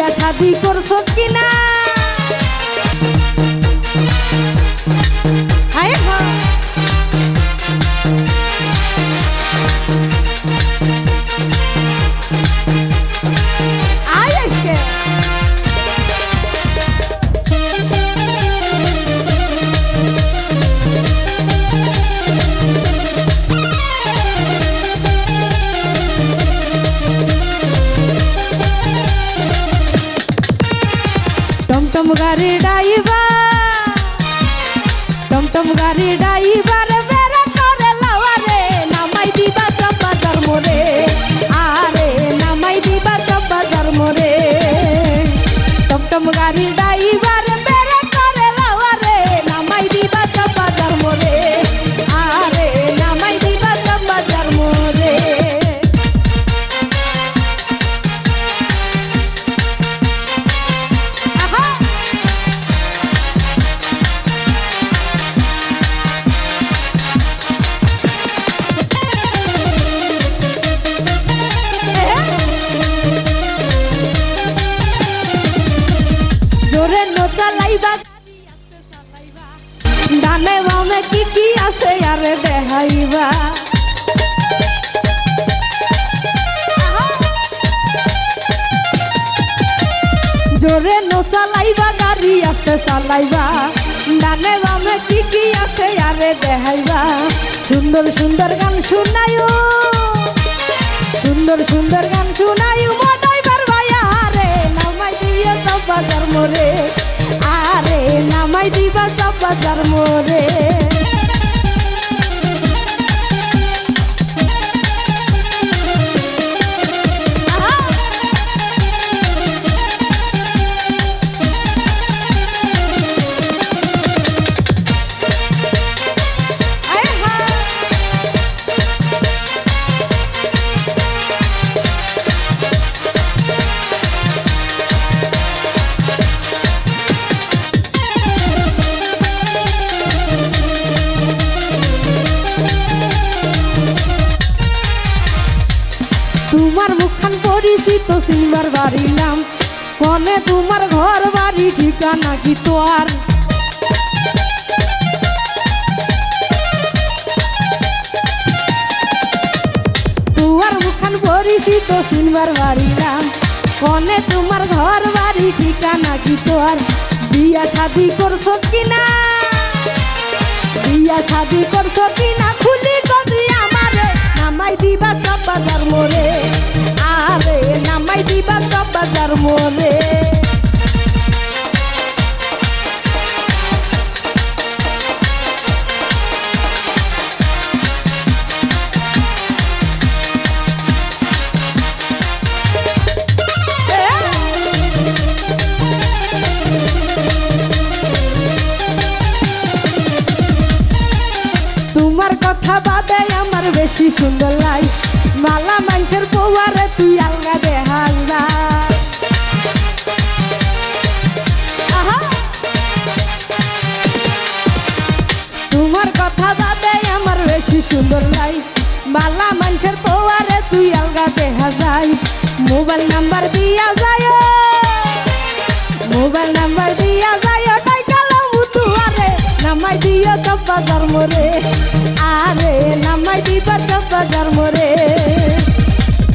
বিয়া শাদি করছ কিনা? গাড়ি ড্রাইভার টমটম গাড়ি ড্রাইভার জোরে লাইবা গাড়ি আছে চালাইবা। ডানে বামে কি কি আছে, আরে দেখাইবা। সুন্দর সুন্দর গান শুনায়ও সুন্দর সুন্দর গান শুনায়ও মডাইবার ভাইয়া। আরে নামাই দিও সব বাজার মোরে। আরে নামাই দিবা সব বাজার মোরে। তোমার মুখখান পরিচিত সিলভার বাড়ি নাম। কনে তোমার ঘর, বাড়ি, ঠিকানা কি তোর তোমার মুখখান পরিচিত সিলভার বাড়ি নাম। কনে তোমার ঘর, বাড়ি, ঠিকানা কি তোর বিয়া শাদি করছ কিনা? বিয়া শাদি করছ কিনা? খুলি কবি নামাই দিবা সব বাজার মোরে আরে নামাই দিবা সব বাজার মোরে বেশি সুন্দর লাই মালা মানুষের পৌয়ারে তুই আলগা না। তোমার কথা বাদে আমার বেশি সুন্দর লাই মালা মানুষের পৌয়ারে তুই আলগা দেখা যায় মোবাইল নাম্বার দিয়া যায় মোবাইল নাম্বার দিয়া যায় তাই কালো মুতু নামাই দিও সব বাজার মোরে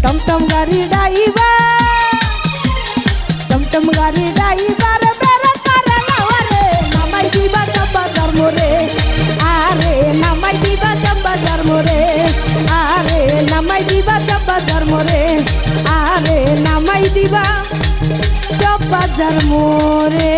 টমটম গাড়ি ডাইবা টমটম গাড়ি ডাইবার বেড়া করে নামাই দিবা বাজার মোরে আরে নামাই দিবা সব বাজার মোরে আরে নামাই দিবা সব বাজার মোরে আরে নামাই দিবা সব বাজার মোরে